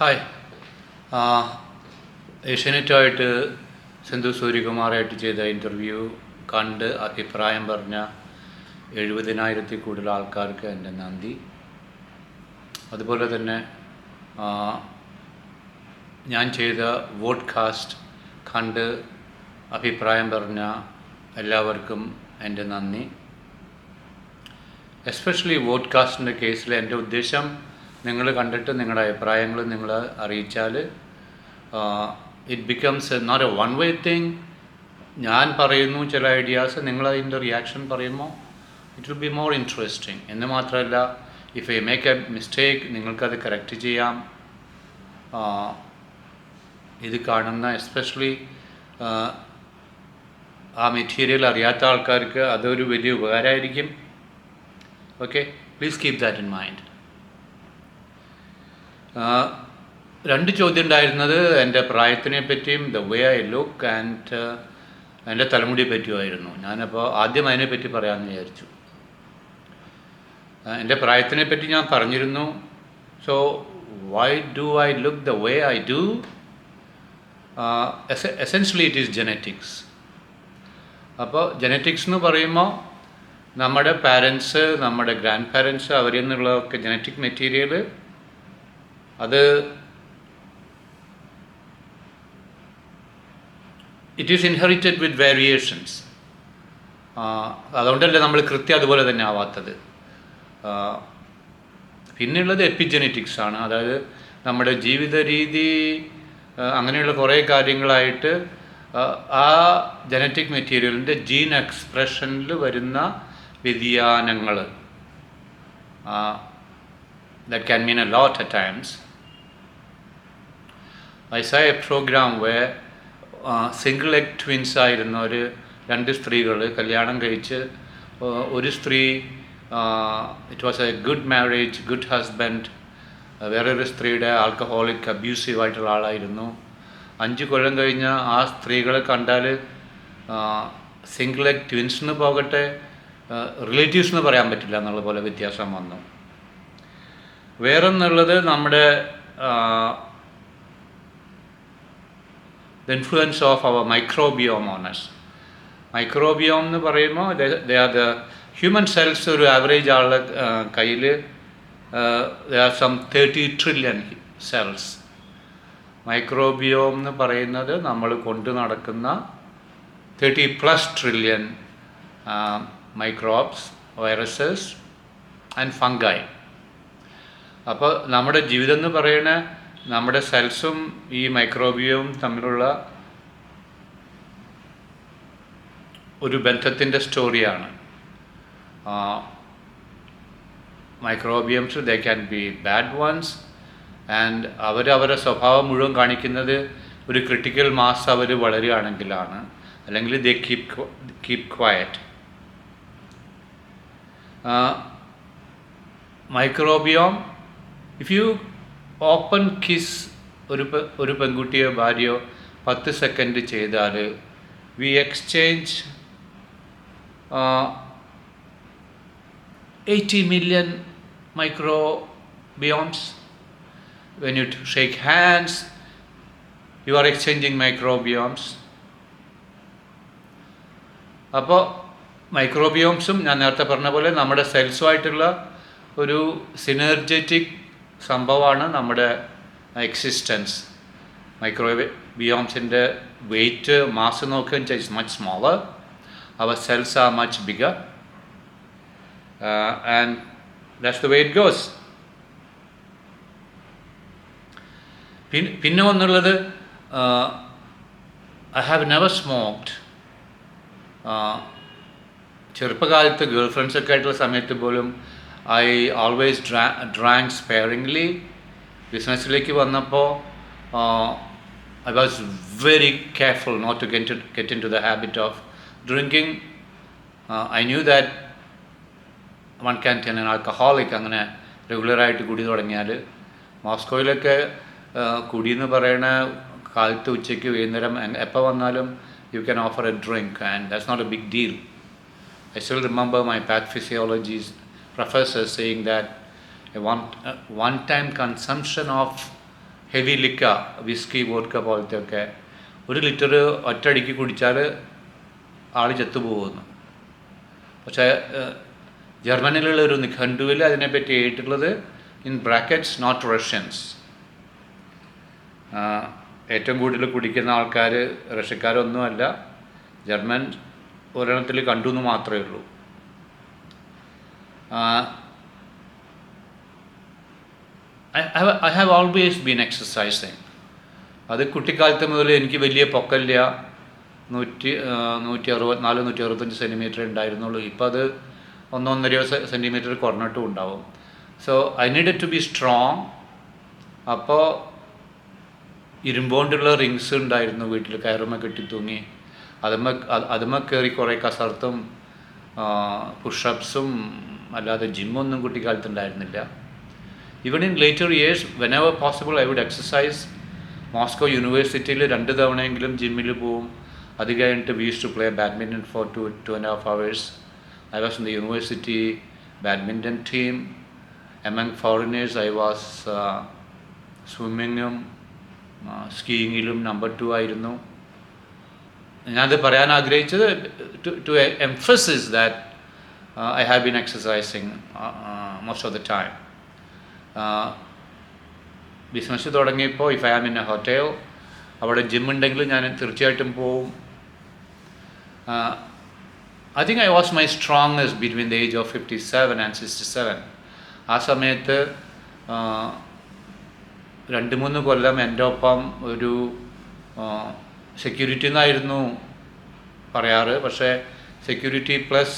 Hi ഏഷ്യാനെറ്റുമായിട്ട് Sindhu സൂര്യകുമാറായിട്ട് ചെയ്ത interview കണ്ട് അഭിപ്രായം പറഞ്ഞ എഴുപതിനായിരത്തിൽ കൂടുതൽ ആൾക്കാർക്ക് എന്റെ നന്ദി. അതുപോലെ തന്നെ ഞാൻ ചെയ്ത വോഡ്കാസ്റ്റ് കണ്ട് അഭിപ്രായം പറഞ്ഞ എല്ലാവർക്കും എന്റെ നന്ദി. എസ്പെഷ്യലി വോഡ്കാസ്റ്റിന്റെ കേസിൽ എന്റെ ഉദ്ദേശം നിങ്ങൾ കണ്ടിട്ട് നിങ്ങളുടെ അഭിപ്രായങ്ങൾ നിങ്ങൾ അറിയിച്ചാൽ it becomes not a one way thing ഞാൻ പറയുന്നു ചില ഐഡിയാസ് നിങ്ങൾ അതിന്റെ റിയാക്ഷൻ പറയുമ്പോൾ it will be more interesting എന്ന് മാത്രമല്ല if I make a mistake നിങ്ങൾക്കത് കറക്റ്റ് ചെയ്യാം. ഇത് കാണുന്ന എസ്പെഷ്യലി ആ മെറ്റീരിയൽ അറിയാത്ത ആൾക്കാർക്ക് അതൊരു വലിയ ഉപകാരമായിരിക്കും. Okay please keep that in mind രണ്ട് ചോദ്യം ഉണ്ടായിരുന്നത് എന്റെ പ്രായത്തിനെ പറ്റിയും the way I look and എന്റെ തലമുടിയെ പറ്റിയുമായിരുന്നു. ഞാനപ്പോൾ ആദ്യം അതിനെപ്പറ്റി പറയാമെന്ന് വിചാരിച്ചു. എന്റെ പ്രായത്തിനെ പറ്റി ഞാൻ പറഞ്ഞിരുന്നു. So why do I look the way I do essentially it is genetics അപ്പോൾ ജെനറ്റിക്സ് എന്ന് പറയുമ്പോൾ നമ്മുടെ പാരൻസ് നമ്മുടെ ഗ്രാൻഡ് പാരൻസ് അവരിൽ നിന്നുള്ളതൊക്കെ ജനറ്റിക് മെറ്റീരിയൽ അത് it is inherited with variations അതുകൊണ്ടല്ലേ നമ്മൾ കൃത്യം അതുപോലെ തന്നെ ആവാത്തത്. പിന്നെയുള്ളത് എപ്പിജനറ്റിക്സ് ആണ്. അതായത് നമ്മുടെ ജീവിത രീതി അങ്ങനെയുള്ള കുറേ കാര്യങ്ങളായിട്ട് ആ, ജനറ്റിക് മെറ്റീരിയലിന്റെ ജീൻ എക്സ്പ്രഷനിൽ വരുന്ന വ്യതിയാനങ്ങൾ that can mean a lot at times. I saw a programme where single egg twins ആയിരുന്ന ഒരു രണ്ട് സ്ത്രീകൾ കല്യാണം കഴിച്ച് ഒരു സ്ത്രീ it was a good marriage good husband വേറൊരു സ്ത്രീയുടെ ആൽക്കഹോളിക് അബ്യൂസീവ് ആയിട്ടുള്ള ആളായിരുന്നു. അഞ്ച് കൊല്ലം കഴിഞ്ഞ ആ സ്ത്രീകളെ കണ്ടാൽ സിംഗിൾ എഗ് ട്വിൻസിന് പോകട്ടെ റിലേറ്റീവ്സ് എന്ന് പറയാൻ പറ്റില്ല എന്നുള്ള പോലെ വ്യത്യാസം വന്നു. വേറെന്നുള്ളത് നമ്മുടെ the influence of our microbiome on us microbiome എന്ന് പറയുമ്പോൾ there are the human cells ഒരു ആവറേജ് ആളുടെ കയ്യിൽ there are some thirty trillion cells microbiome എന്ന് പറയുന്നത് നമ്മൾ കൊണ്ടു നടക്കുന്ന thirty plus trillion microbes viruses and fungi അപ്പോൾ നമ്മുടെ ജീവിതം എന്ന് പറയുന്ന നമ്മുടെ സെൽസും ഈ മൈക്രോബിയവും തമ്മിലുള്ള ഒരു ബന്ധത്തിന്റെ സ്റ്റോറിയാണ്. Microbiomes they can be bad ones and അവരവരുടെ സ്വഭാവം മുഴുവൻ കാണിക്കുന്നത് ഒരു ക്രിട്ടിക്കൽ മാസ് അവർ വളരുകയാണെങ്കിലാണ്. അല്ലെങ്കിൽ they keep keep quiet microbiome if you open kiss ഒരു ഒരു പെൺകുട്ടിയോ ഭാര്യയോ പത്ത് സെക്കൻഡ് ചെയ്താൽ we exchange eighty million microbiomes when you shake hands you are exchanging microbiomes അപ്പോൾ മൈക്രോബിയോംസും ഞാൻ നേരത്തെ പറഞ്ഞ പോലെ നമ്മുടെ സെൽസുമായിട്ടുള്ള ഒരു സിനർജറ്റിക് സംഭവമാണ് നമ്മുടെ എക്സിസ്റ്റൻസ് മൈക്രോവേവ് ബിയോംസിന്റെ വെയിറ്റ് മാസ് നോക്കുകയും chase much smaller our cells are much bigger and that's the way goes പിന്നെ ഒന്നുള്ളത് ഐ ഹാവ് നെവർ സ്മോക്ഡ് ചെറുപ്പകാലത്ത് ഗേൾ ഫ്രണ്ട്സൊക്കെ ആയിട്ടുള്ള സമയത്ത് പോലും ഐ ഓൾവേസ് ഡ്രാ ഡ്രാങ്ക് സ്പെയറിംഗ്ലി ബിസിനസ്സിലേക്ക് വന്നപ്പോൾ I was very careful not to get get into the habit of drinking I knew that one can tend alcoholic അങ്ങനെ റെഗുലറായിട്ട് കുടി തുടങ്ങിയാൽ മോസ്കോയിലൊക്കെ കുടിയെന്ന് കുടി എന്ന് പറയണ കാലത്ത് ഉച്ചയ്ക്ക് വൈകുന്നേരം എപ്പോൾ വന്നാലും you can offer a drink and that's not a big deal I still remember my my pathophysiologist professor saying that a one, uh, one-time consumption of heavy liquor whisky vodka പോലത്തെ ഒക്കെ ഒരു ലിറ്റർ ഒറ്റയടിക്ക് കുടിച്ചാൽ ആൾ ചത്തുപോകുന്നു. പക്ഷേ ജർമ്മനിയിലുള്ള ഒരു നിഘണ്ടുവിൽ അതിനെപ്പറ്റി എഴുതിയിട്ടുള്ളത് in brackets not Russians ഏറ്റവും കൂടുതൽ കുടിക്കുന്ന ആൾക്കാർ റഷ്യക്കാരൊന്നുമല്ല. ജർമ്മൻ ഒരെണ്ണത്തിൽ കണ്ടു എന്ന് മാത്രമേ ഉള്ളൂ. I have always been exercising അത് കുട്ടിക്കാലത്ത് മുതൽ എനിക്ക് വലിയ പൊക്കല്ല നൂറ്റി നൂറ്റി അറുപത്തിനാല് നൂറ്റി അറുപത്തഞ്ച് സെന്റിമീറ്റർ ഉണ്ടായിരുന്നുള്ളൂ. ഇപ്പോൾ അത് ഒന്നൊന്നര സെന്റിമീറ്റർ കുറഞ്ഞിട്ടും ഉണ്ടാവും. So I need to be strong അപ്പോൾ ഇരുമ്പോണ്ടുള്ള റിങ്സ് ഉണ്ടായിരുന്നു വീട്ടിൽ. കയറുമ്മ കെട്ടി തൂങ്ങി. അതുമ്മ അതുമ്മ കയറി കുറേ കസർത്തും പുഷപ്സും അല്ലാതെ ജിമ്മൊന്നും കുട്ടിക്കാലത്ത് ഉണ്ടായിരുന്നില്ല even in later years whenever possible I would exercise Moscow യൂണിവേഴ്സിറ്റിയിൽ രണ്ട് തവണയെങ്കിലും ജിമ്മിൽ പോവും. അത് കഴിഞ്ഞിട്ട് we use to play badminton for two two and half hours I was in the university badminton team among foreigners I was സ്വിമ്മിങ്ങും സ്കീയിങ്ങിലും number two ആയിരുന്നു. ഞാനത് പറയാൻ ആഗ്രഹിച്ചത് to to emphasis that I have been uh, most of the time. Business തുടങ്ങിയപ്പോൾ if I am in a hotel അവിടെ gym ഉണ്ടെങ്കിൽ ഞാൻ തീർച്ചയായിട്ടും പോവും. I think I was my strongness between the age of fifty seven and sixty seven ആ സമയത്ത് രണ്ട് മൂന്ന് കൊല്ലം എന്റെ ഒപ്പം ഒരു സെക്യൂരിറ്റി എന്നായിരുന്നു പറയാറ്. പക്ഷേ സെക്യൂരിറ്റി പ്ലസ്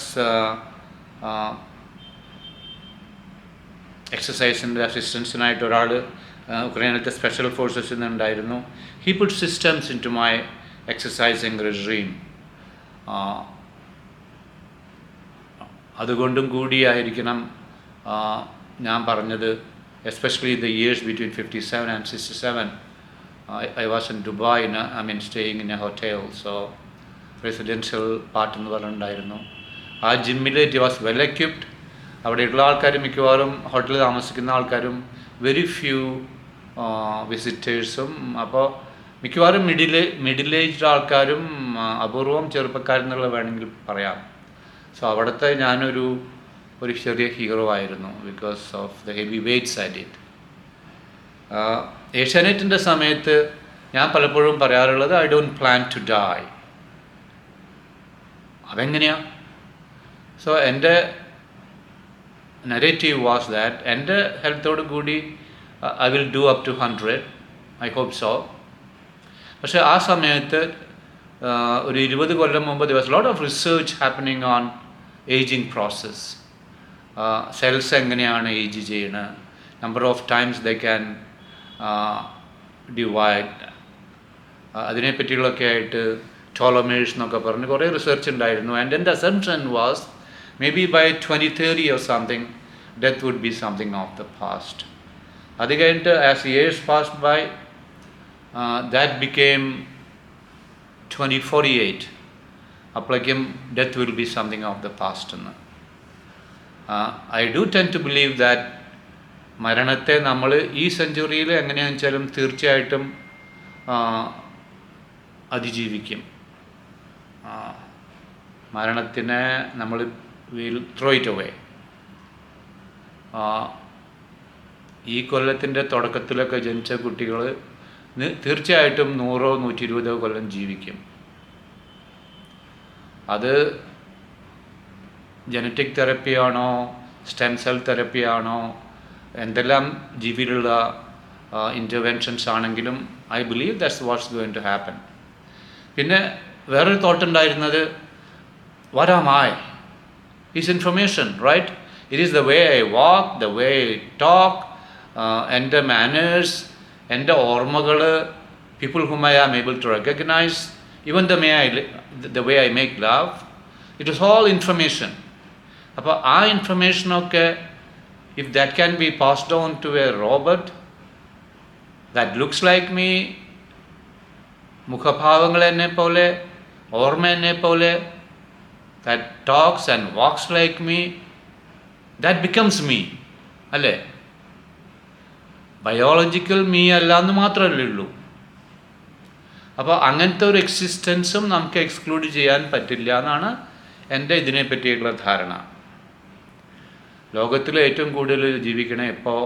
എക്സസൈസിന്റെ അസിസ്റ്റൻസിനായിട്ട് ഒരാൾ ഉക്രൈനിലത്തെ സ്പെഷ്യൽ ഫോഴ്സസിൽ നിന്നുണ്ടായിരുന്നു. He put systems into my exercising regime അതുകൊണ്ടും കൂടിയായിരിക്കണം ഞാൻ പറഞ്ഞത് especially the years between fifty seven and sixty seven I was in Dubai in I mean staying in a hotel so residential part എന്ന് പറഞ്ഞിട്ടുണ്ടായിരുന്നു. ആ ജിമ്മിൽ it was well equipped അവിടെയുള്ള ആൾക്കാർ മിക്കവാറും ഹോട്ടലിൽ താമസിക്കുന്ന ആൾക്കാരും വെരി ഫ്യൂ വിസിറ്റേഴ്സും അപ്പോൾ മിക്കവാറും മിഡിൽ മിഡിൽ ഏജ്ഡ് ആൾക്കാരും അപൂർവം ചെറുപ്പക്കാരെന്നുള്ള വേണമെങ്കിൽ പറയാം. സോ അവിടുത്തെ ഞാനൊരു ഒരു ചെറിയ ഹീറോ ആയിരുന്നു because of the heavy weights at it ഏഷ്യാനെറ്റിന്റെ സമയത്ത് ഞാൻ പലപ്പോഴും പറയാറുള്ളത് I don't plan to die അതെങ്ങനെയാ? സോ എന്റെ നെഗറ്റീവ് വാസ് ദാറ്റ് എന്റെ ഹെൽത്തോട് കൂടി I will do up to hundred I hope so പക്ഷേ ആ സമയത്ത് ആ, ഒരു ഇരുപത് കൊല്ലം മുമ്പ് ദിവസം was lot of research happening on ageing process cells എങ്ങനെയാണ് ഏജ് ചെയ്യണത് number of times they can divide അതിനെപ്പറ്റിയുള്ളൊക്കെ ആയിട്ട് ടോളമേഴ്സ് എന്നൊക്കെ പറഞ്ഞ് കുറേ റിസർച്ച് ഉണ്ടായിരുന്നു. ആൻഡ് എന്റെ assumption was by twenty thirty or something death would be something of the past അത് കഴിഞ്ഞിട്ട് as years passed by that became twenty forty eight അപ്പോഴേക്കും death will be something of the past എന്ന് I do tend to believe that മരണത്തെ നമ്മൾ ഈ സെഞ്ചുറിയിൽ എങ്ങനെയാണെന്ന് വെച്ചാലും തീർച്ചയായിട്ടും അതിജീവിക്കും. മരണത്തിനെ നമ്മൾ വിൽ ത്രോ ഇറ്റ് അവേ ഈ കൊല്ലത്തിന്റെ തുടക്കത്തിലൊക്കെ ജനിച്ച കുട്ടികൾ തീർച്ചയായിട്ടും നൂറോ നൂറ്റി ഇരുപതോ കൊല്ലം ജീവിക്കും. അത് ജനറ്റിക് തെറപ്പിയാണോ സ്റ്റെം സെൽ തെറപ്പിയാണോ എന്തെല്ലാം ജീവിയിലുള്ള ഇന്റർവെൻഷൻസ് ആണെങ്കിലും I believe that's what's going to happen പിന്നെ വേറൊരു തോട്ട് ഉണ്ടായിരുന്നത് വരാമായി is information right it is the way I walk the way I talk എൻ്റെ മാനേഴ്സ് എൻ്റെ ഓർമ്മകൾ people hmm I am able to recognise even the may I the way I make love it is all information അപ്പോൾ ആ ഇൻഫർമേഷനൊക്കെ if that can be passed on to a robot that looks like me മുഖഭാവങ്ങൾ എന്നെ പോലെ ഓർമ്മ എന്നെ പോലെ that talks and walks like me, that becomes me. അല്ലേ? Biological me അല്ല എന്ന് മാത്രമല്ലേ ഉള്ളൂ. അപ്പോൾ അങ്ങനത്തെ ഒരു എക്സിസ്റ്റൻസും നമുക്ക് എക്സ്ക്ലൂഡ് ചെയ്യാൻ പറ്റില്ല എന്നാണ് എന്റെ ഇതിനെ പറ്റിയുള്ള ധാരണ. ലോകത്തിൽ ഏറ്റവും കൂടുതൽ ജീവിക്കണ ഇപ്പോൾ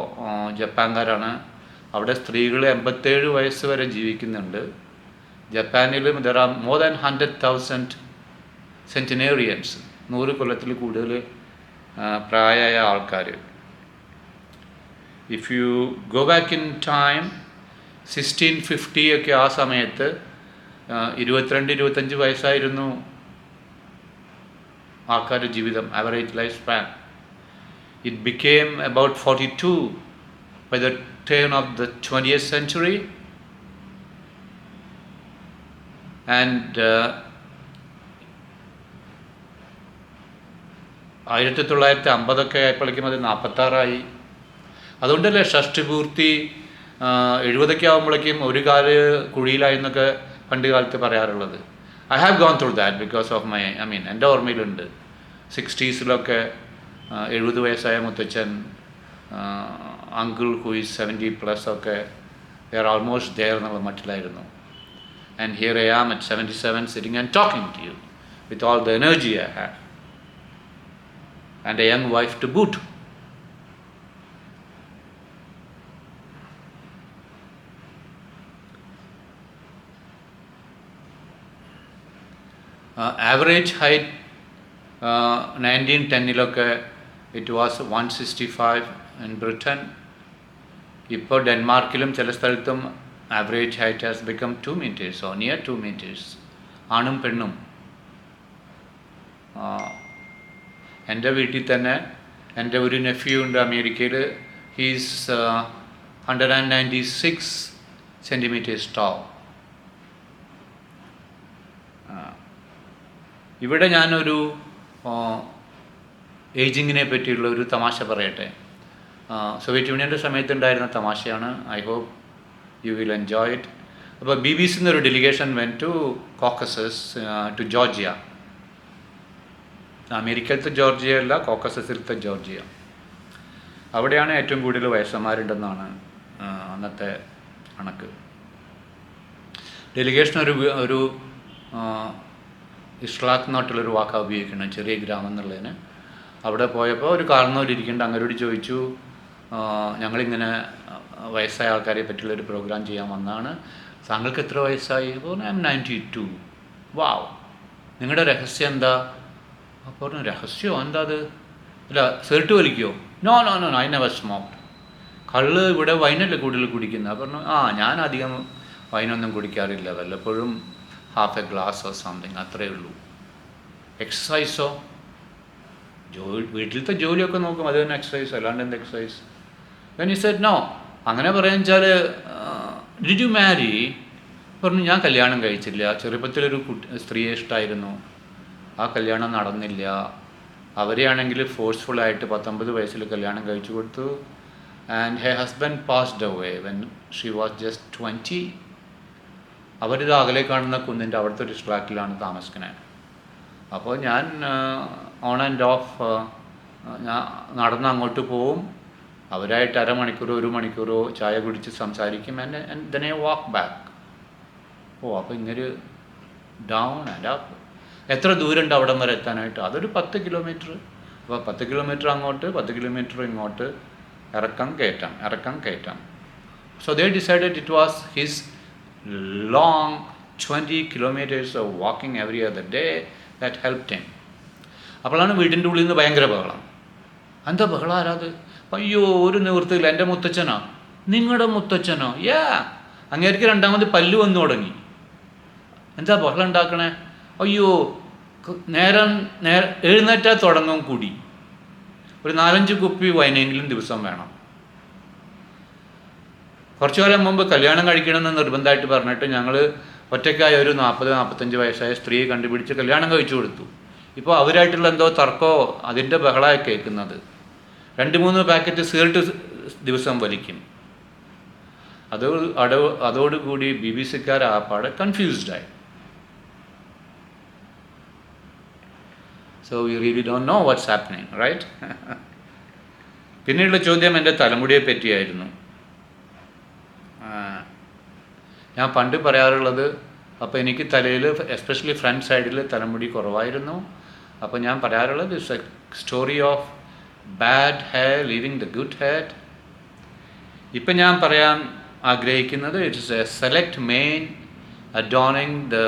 ജപ്പാൻകാരാണ്. അവിടെ സ്ത്രീകൾ എൺപത്തേഴ് വയസ്സ് വരെ ജീവിക്കുന്നുണ്ട്. ജപ്പാനിലും there are more than hundred thousand centenarians നൂറ് കൊല്ലത്തിൽ കൂടുതൽ പ്രായമായ ആൾക്കാർ if you go back in time sixteen fifty ഒക്കെ ആ സമയത്ത് ഇരുപത്തിരണ്ട് ഇരുപത്തഞ്ച് വയസ്സായിരുന്നു ആൾക്കാരുടെ ജീവിതം average life span it became about forty two by the turn of the twentieth century and ആയിരത്തി തൊള്ളായിരത്തി അമ്പതൊക്കെ ആയപ്പോഴേക്കും അത് നാൽപ്പത്താറായി. അതുകൊണ്ടല്ലേ ഷഷ്ടിപൂർത്തി പൂർത്തി എഴുപതൊക്കെ ആകുമ്പോഴേക്കും ഒരു കാൽ കുഴിയിലായെന്നൊക്കെ പണ്ട് കാലത്ത് പറയാറുള്ളത്. I have gone through that because of my I mean എന്റെ ഓർമ്മയിലുണ്ട്. സിക്സ്റ്റീസിലൊക്കെ എഴുപത് വയസ്സായ മുത്തച്ഛൻ അങ്കിൾ ഹുയിസ് സെവന്റി പ്ലസ് ഒക്കെ ദർ ഓൾമോസ്റ്റ് ദെയർ എന്നുള്ള മട്ടിലായിരുന്നു. And here I am at seventy seven sitting and talking to you with all the energy I have and a young wife to boot average height nineteen ടെന്നിലൊക്കെ it was one sixty five in Britain ഇപ്പോൾ ഡെൻമാർക്കിലും ചില സ്ഥലത്തും average height has become two metres or near two metres ആണും പെണ്ണും ആ, എന്റെ വീട്ടിൽ തന്നെ എന്റെ ഒരു നെഫ്യൂ ഉണ്ട് അമേരിക്കയിൽ he's hundred and ninety six centimetres tall ഇവിടെ ഞാനൊരു ഏജിങ്ങിനെ പറ്റിയുള്ള ഒരു തമാശ പറയട്ടെ. സോവിയറ്റ് യൂണിയന്റെ സമയത്തുണ്ടായിരുന്ന തമാശയാണ്. I hope you will enjoy it അപ്പോൾ B B സിന്നൊരു delegation went to Caucasus to Georgia അമേരിക്കയിലത്തെ Georgia അല്ല കോക്കസസിലത്തെ ജോർജിയ. അവിടെയാണ് ഏറ്റവും കൂടുതൽ വയസ്സന്മാരുണ്ടെന്നാണ് അന്നത്തെ കണക്ക്. ഡെലിഗേഷൻ ഒരു ഒരു ഇഷ്ലാഖ് നാട്ടിലൊരു വാക്കാണ് ഉപയോഗിക്കുന്നത് ചെറിയ ഗ്രാമം എന്നുള്ളതിന്. അവിടെ പോയപ്പോൾ ഒരു കാരണവരിയ്ക്കുന്നുണ്ട് അങ്ങനോട് ചോദിച്ചു ഞങ്ങളിങ്ങനെ വയസ്സായ ആൾക്കാരെ പറ്റിയുള്ളൊരു പ്രോഗ്രാം ചെയ്യാൻ വന്നാണ്. താങ്കൾക്ക് എത്ര വയസ്സായി? I M ninety two wow നിങ്ങളുടെ രഹസ്യം എന്താ? അപ്പോൾ പറഞ്ഞു രഹസ്യമോ എന്താ അത്? അല്ല സെർട്ട് വലിക്കുമോ no no no I never smoke കള്ള് ഇവിടെ വൈനല്ലേ കൂടുതൽ കുടിക്കുന്നത്? അപ്പോൾ പറഞ്ഞു ആ ഞാൻ അധികം വൈനൊന്നും കുടിക്കാറില്ല. വല്ലപ്പോഴും half a glass or something അത്രയേ ഉള്ളൂ. എക്സസൈസോ ജോലി വീട്ടിലത്തെ ജോലിയൊക്കെ നോക്കും. അത് തന്നെ എക്സസൈസ് അല്ലാണ്ട് എന്ത് എക്സസൈസ് വെൻ ഈ സെറ്റ് നോ അങ്ങനെ പറയാൻ വെച്ചാൽ ഡിഡ് യു മാരി പറഞ്ഞു ഞാൻ കല്യാണം കഴിച്ചില്ല. ചെറുപ്പത്തിലൊരു കുട്ടി സ്ത്രീയെ ഇഷ്ടമായിരുന്നു ആ കല്യാണം നടന്നില്ല. അവരെയാണെങ്കിൽ ഫോഴ്സ്ഫുള്ളായിട്ട് പത്തൊമ്പത് വയസ്സിൽ കല്യാണം കഴിച്ചു കൊടുത്തു. And her husband passed away when she was just twenty അവരിത് അകലെ കാണുന്ന കുന്നിന്റെ അവിടുത്തെ ഒരു സ്ട്രാക്കിലാണ് താമസിക്കുന്നത് അപ്പോൾ ഞാൻ ഓൺ ആൻഡ് ഓഫ് ഞാൻ നടന്ന് അങ്ങോട്ട് പോവും. അവരായിട്ട് അരമണിക്കൂറോ ഒരു മണിക്കൂറോ ചായ കുടിച്ച് സംസാരിക്കും. എന്റെ ദനെ വാക്ക് ബാക്ക് ഓ അപ്പോൾ ഇങ്ങനെ ഡൗൺ ആൻഡ് അപ്പ് എത്ര ദൂരമുണ്ട് അവിടം വരെ എത്താനായിട്ട്? അതൊരു പത്ത് കിലോമീറ്റർ. അപ്പോൾ പത്ത് കിലോമീറ്റർ അങ്ങോട്ട് പത്ത് കിലോമീറ്റർ ഇങ്ങോട്ട്. ഇറക്കം കയറ്റാം ഇറക്കം കയറ്റാം. So they decided it was his long twenty kilometres of walking every other day that help ten അപ്പോഴാണ് വീടിന്റെ ഉള്ളിൽ നിന്ന് ഭയങ്കര ബഹളം. എന്താ ബഹളം? ആരാത് അയ്യോ ഒരു നിവൃത്തിയില്ല. എന്റെ മുത്തച്ഛനോ. നിങ്ങളുടെ മുത്തച്ഛനോ? യാ അങ്ങേർക്ക് രണ്ടാമത് പല്ല് വന്നു തുടങ്ങി. എന്താ ബഹളം ഉണ്ടാക്കണേ? അയ്യോ നേരം നേ എഴുന്നേറ്റാൽ തുടങ്ങും കൂടി. ഒരു നാലഞ്ച് കുപ്പി വൈനെങ്കിലും ദിവസം വേണം. കുറച്ചു കാലം മുമ്പ് കല്യാണം കഴിക്കണമെന്ന് നിർബന്ധമായിട്ട് പറഞ്ഞിട്ട് ഞങ്ങൾ ഒറ്റയ്ക്കായ ഒരു നാൽപ്പത് നാൽപ്പത്തഞ്ച് വയസ്സായ സ്ത്രീയെ കണ്ടുപിടിച്ച് കല്യാണം കഴിച്ചു കൊടുത്തു. ഇപ്പോൾ അവരായിട്ടുള്ള എന്തോ തർക്കമോ അതിന്റെ ബഹളമായി കേൾക്കുന്നത്. രണ്ട് മൂന്ന് പാക്കറ്റ് സിഗരറ്റ് ദിവസം വലിക്കും. അത് അതോടുകൂടി ബി ബി സിക്കാർ ആ പാടെ കൺഫ്യൂസ്ഡായി so we really don't know what's happening right പിന്നെയുള്ള ചോദ്യം എന്റെ തലമുടിയെ പറ്റിയായിരുന്നു. ഞാൻ പണ്ട് പറയാറുള്ളത് അപ്പോൾ എനിക്ക് തലയിൽ എസ്പെഷ്യലി ഫ്രണ്ട് സൈഡിൽ തലമുടി കുറവായിരുന്നു. അപ്പോൾ ഞാൻ പറയാറുള്ളത് it's a story of bad hair leaving the good hair ഇപ്പം ഞാൻ പറയാൻ ആഗ്രഹിക്കുന്നത് it's a select main adorning the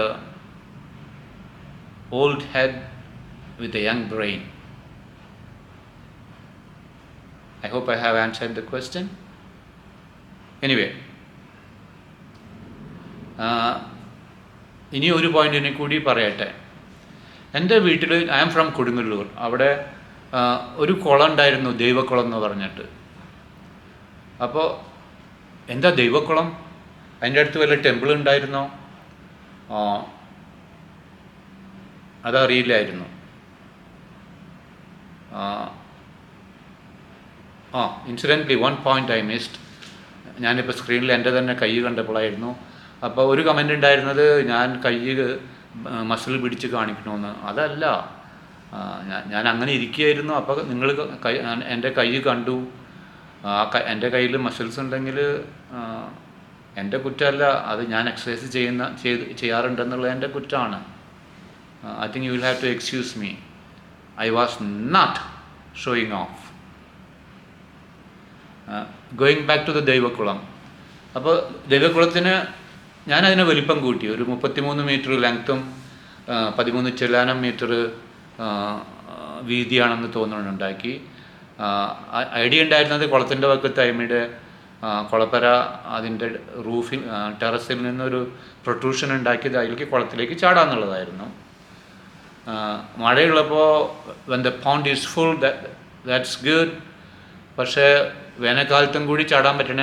old head with a young brain. I hope I have answered the question. Anyway, ഇനി ഒരു പോയിന്റിനെ കൂടി പറയട്ടെ. എന്റെ വീട്ടിൽ ഐ ആം ഫ്രം കൊടുങ്ങല്ലൂർ. അവിടെ ഒരു കുളം ഉണ്ടായിരുന്നു ദൈവക്കുളം എന്ന് പറഞ്ഞിട്ട്. അപ്പോൾ എന്താ ദൈവക്കുളം? അതിന്റെ അടുത്ത് വല്ല ടെമ്പിൾ ഉണ്ടായിരുന്നോ? അതറിയില്ലായിരുന്നു. ആ, incidentally one point I missed ഞാനിപ്പോൾ സ്ക്രീനിൽ എന്റെ തന്നെ കൈ കണ്ടപ്പോഴായിരുന്നു അപ്പോൾ ഒരു കമന്റ് ഉണ്ടായിരുന്നത് ഞാൻ കൈ മസിൽ പിടിച്ച് കാണിക്കണമെന്ന് അതല്ല. ഞാൻ അങ്ങനെ ഇരിക്കുകയായിരുന്നു. അപ്പോൾ നിങ്ങൾ കൈ എന്റെ കൈ കണ്ടു. എന്റെ കയ്യിൽ മസിൽസ് ഉണ്ടെങ്കിൽ എന്റെ കുറ്റമല്ല. അത് ഞാൻ എക്സസൈസ് ചെയ്യുന്ന ചെയ്ത് ചെയ്യാറുണ്ടെന്നുള്ളത് എന്റെ കുറ്റമാണ് I think you will have to excuse me I was not showing off going back to the ദൈവക്കുളം അപ്പോൾ ദൈവക്കുളത്തിന് ഞാനതിനെ വലിപ്പം കൂട്ടി. ഒരു മുപ്പത്തിമൂന്ന് മീറ്റർ ലെങ്ത്തും പതിമൂന്ന് ചെല്ലാനം മീറ്റർ വീതിയാണെന്ന് തോന്നുന്നുണ്ടാക്കി ഐഡിയ ഉണ്ടായിരുന്നത് കുളത്തിന്റെ വക്കത്ത് അയ്മയുടെ കുളപ്പര അതിന്റെ റൂഫിൽ ടെറസിൽ നിന്നൊരു പ്രൊട്രൂഷൻ ഉണ്ടാക്കിയത് അതിലേക്ക് കുളത്തിലേക്ക് ചാടാന്നുള്ളതായിരുന്നു. മഴയുള്ളപ്പോൾ when the pond is full that's good പക്ഷേ വേനൽക്കാലത്തും കൂടി ചാടാൻ പറ്റണ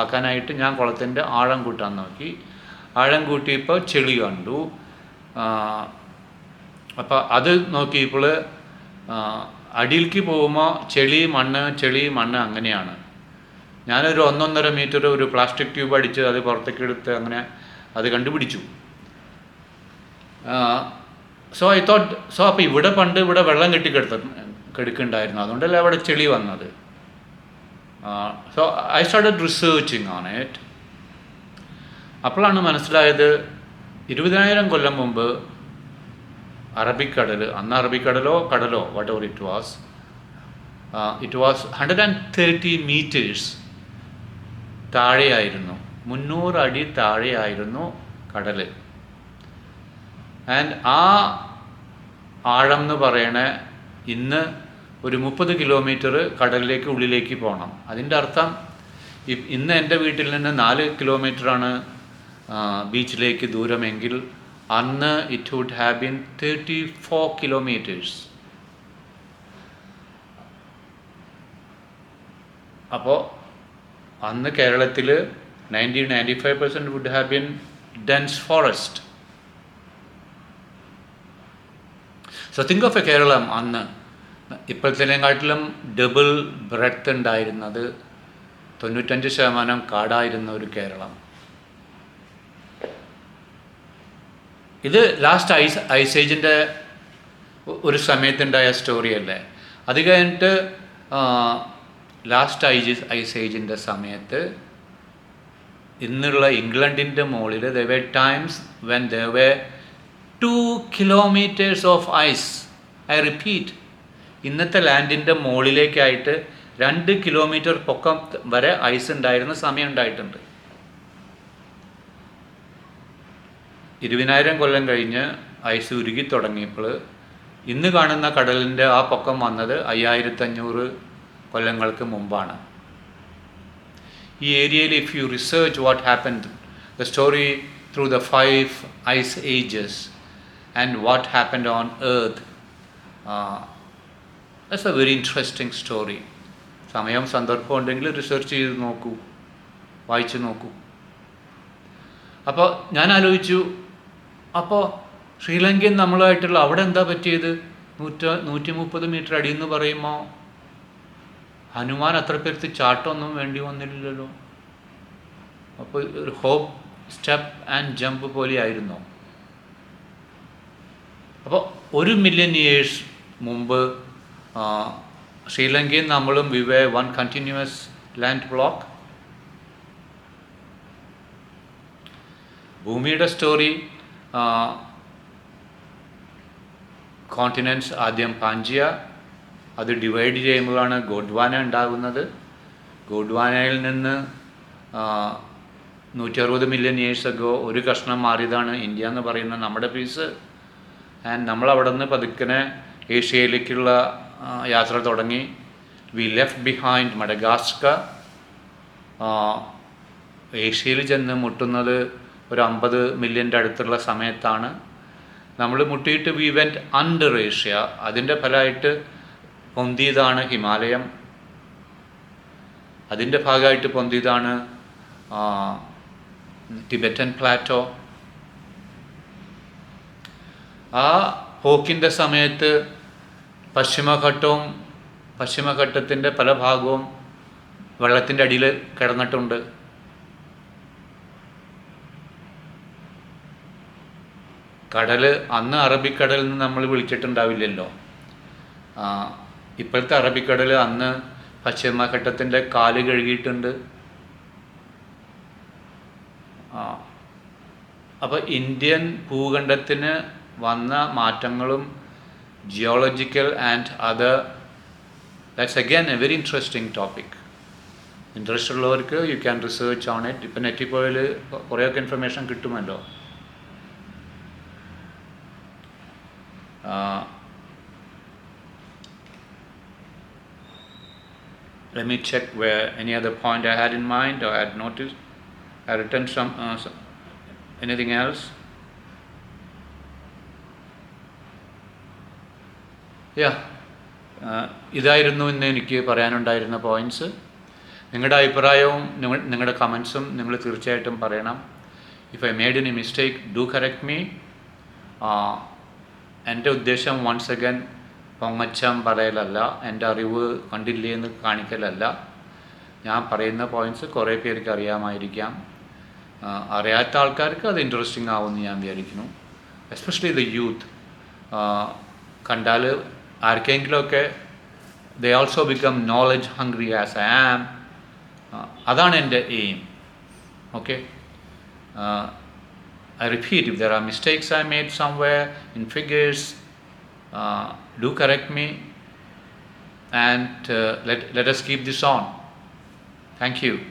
ആക്കാനായിട്ട് ഞാൻ കുളത്തിന്റെ ആഴം കൂട്ടാൻ നോക്കി. ആഴം കൂട്ടിയപ്പോൾ ചെളി കണ്ടു. അപ്പോൾ അത് നോക്കിയപ്പോൾ അടിയിലേക്ക് പോകുമ്പോൾ ചെളി മണ്ണ് ചെളി മണ്ണ് അങ്ങനെയാണ്. ഞാനൊരു ഒന്നൊന്നര മീറ്റർ ഒരു പ്ലാസ്റ്റിക് ട്യൂബ് അടിച്ച് അത് പുറത്തേക്ക് എടുത്ത് അങ്ങനെ അത് കണ്ടുപിടിച്ചു. സോ ഐ തോട്ട് സോ അപ്പോൾ ഇവിടെ പണ്ട് ഇവിടെ വെള്ളം കെട്ടിക്കെടുത്ത കെടുക്കുന്നുണ്ടായിരുന്നു. അതുകൊണ്ടല്ലേ അവിടെ ചെളി വന്നത്? So I started researching on it അപ്പോഴാണ് മനസ്സിലായത് ഇരുപതിനായിരം കൊല്ലം മുമ്പ് അറബിക്കടൽ അന്ന് അറബിക്കടലോ കടലോ whatever it was it was hundred and thirty metres താഴെയായിരുന്നു. മുന്നൂറ് അടി താഴെയായിരുന്നു കടൽ ആൻഡ് ആ ആഴം എന്ന് പറയണ ഇന്ന് ഒരു മുപ്പത് കിലോമീറ്റർ കടലിലേക്ക് ഉള്ളിലേക്ക് പോകണം അതിന്റെ അർത്ഥം ഇന്ന് എന്റെ വീട്ടിൽ നിന്ന് നാല് കിലോമീറ്ററാണ് ബീച്ചിലേക്ക് ദൂരമെങ്കിൽ അന്ന് it would have been thirty four kilometres അപ്പോൾ അന്ന് കേരളത്തിൽ ninety ninety five percent would have been dense forest so think of a Kerala അന്ന്. ഇപ്പോഴത്തേനെക്കാട്ടിലും ഡബിൾ ബ്രെഡ്ത്ത് ഉണ്ടായിരുന്നത് തൊണ്ണൂറ്റഞ്ച് ശതമാനം കാടായിരുന്ന ഒരു കേരളം ഇത് ലാസ്റ്റ് ഐസ് ഐസേജിന്റെ ഒരു സമയത്തുണ്ടായ സ്റ്റോറി അല്ലേ? അത് കഴിഞ്ഞിട്ട് ലാസ്റ്റ് ഐജ് ഐസേജിന്റെ സമയത്ത് ഇന്നുള്ള ഇംഗ്ലണ്ടിന്റെ മുകളിൽ the way times when the way two kilometres of ice I repeat ഇന്നത്തെ ലാൻഡിന്റെ മുകളിലേക്കായിട്ട് രണ്ട് കിലോമീറ്റർ പൊക്കം വരെ ഐസ് ഉണ്ടായിരുന്ന സമയം ഉണ്ടായിട്ടുണ്ട്. ഇരുപതിനായിരം കൊല്ലം കഴിഞ്ഞ് ഐസ് ഉരുകി തുടങ്ങിയപ്പോൾ ഇന്ന് കാണുന്ന കടലിന്റെ ആ പൊക്കം വന്നത് അയ്യായിരത്തഞ്ഞൂറ് കൊല്ലങ്ങൾക്ക് മുമ്പാണ്. ഈ ഏരിയയിൽ if you research what happen the story through the five ice ages and happened on earth. Uh, that's a very interesting story. സമയം സന്ദർഭം ഉണ്ടെങ്കിൽ റിസർച്ച് ചെയ്ത് നോക്കൂ വായിച്ചു നോക്കൂ അപ്പോൾ ഞാൻ ആലോചിച്ചു അപ്പോൾ ശ്രീലങ്കയിൽ നമ്മളുമായിട്ടുള്ള അവിടെ എന്താ പറ്റിയത് നൂറ്റ നൂറ്റി മുപ്പത് മീറ്റർ അടി എന്ന് പറയുമ്പോൾ ഹനുമാൻ അത്ര പേർക്ക് ചാട്ടമൊന്നും വേണ്ടി വന്നില്ലല്ലോ അപ്പോൾ ഒരു ഹോപ്പ് സ്റ്റെപ്പ് ആൻഡ് ജമ്പ് പോലെ ആയിരുന്നോ അപ്പോൾ ഒരു മില്യൺ ഇയേഴ്സ് മുമ്പ് ശ്രീലങ്കയും നമ്മളും we were one continuous land block ഭൂമിയുടെ സ്റ്റോറി കോണ്ടിനൻസ് ആദ്യം പാഞ്ചിയ അത് ഡിവൈഡ് ചെയ്യുമ്പോഴാണ് ഗോഡ്വാന ഉണ്ടാകുന്നത്. ഗോഡ്വാനയിൽ നിന്ന് നൂറ്റി അറുപത് മില്യൺ ഇയേഴ്സ് അഗോ ഒരു കഷ്ണം മാറിയതാണ് ഇന്ത്യ എന്ന് പറയുന്ന നമ്മുടെ പീസ് ആൻഡ് നമ്മൾ അവിടെ നിന്ന് പതുക്കനെ ഏഷ്യയിലേക്കുള്ള യാത്ര തുടങ്ങി. വി ലെഫ്റ്റ് ബിഹൈൻഡ് മഡഗാസ്ക ഏഷ്യയിൽ ചെന്ന് മുട്ടുന്നത് ഒരു അമ്പത് മില്യന്റെ അടുത്തുള്ള സമയത്താണ്. നമ്മൾ മുട്ടിയിട്ട് വി വെന്റ് അണ്ടർ ഏഷ്യ അതിന്റെ ഫലമായിട്ട് പൊന്തിയതാണ് ഹിമാലയം. അതിന്റെ ഭാഗമായിട്ട് പൊന്തിയതാണ് ടിബറ്റൻ പ്ലാറ്റോ ആ പോക്കിന്റെ സമയത്ത് പശ്ചിമഘട്ടവും പശ്ചിമഘട്ടത്തിന്റെ പല ഭാഗവും വെള്ളത്തിന്റെ അടിയിൽ കിടന്നിട്ടുണ്ട്. കടൽ അന്ന് അറബിക്കടൽ എന്ന് നമ്മൾ വിളിച്ചിട്ടുണ്ടാവില്ലല്ലോ. ഇപ്പോഴത്തെ അറബിക്കടൽ അന്ന് പശ്ചിമഘട്ടത്തിന്റെ കാൽ കഴുകിയിട്ടുണ്ട്. അപ്പോൾ ഇന്ത്യൻ ഭൂഖണ്ഡത്തിന് വന്ന മാറ്റങ്ങളും geological and other that's again a very interesting topic interest ഉള്ളവർക്ക് you can research on it ഇപ്പം നെറ്റിൽ പോയാൽ കുറേയൊക്കെ ഇൻഫർമേഷൻ കിട്ടുമല്ലോ Uh, let me check where any other point I had in mind or I had noticed. I had written some, uh, some anything else. യാ ഇതായിരുന്നു ഇന്ന് എനിക്ക് പറയാനുണ്ടായിരുന്ന points നിങ്ങളുടെ അഭിപ്രായവും നിങ്ങൾ നിങ്ങളുടെ കമൻസും നിങ്ങൾ തീർച്ചയായിട്ടും പറയണം. If I made any mistake do correct me എന്റെ ഉദ്ദേശം വൺസ് അഗൻ പൊങ്ങച്ചം പറയലല്ല. എന്റെ അറിവ് കണ്ടില്ലേ എന്ന് കാണിക്കലല്ല. ഞാൻ പറയുന്ന പോയിന്റ്സ് കുറേ പേർക്ക് അറിയാമായിരിക്കാം. അറിയാത്ത ആൾക്കാർക്ക് അത് ഇൻട്രസ്റ്റിംഗ് ആവുമെന്ന് ഞാൻ വിചാരിക്കുന്നു. എസ്പെഷ്യലി ദ യൂത്ത് കണ്ടാൽ ആർക്കെങ്കിലുമൊക്കെ they also become knowledge hungry as I am അതാണ് എൻ്റെ aim okay I repeat, if there are mistakes I made somewhere in figures, uh, do correct me and uh, let, let us keep this on. Thank you.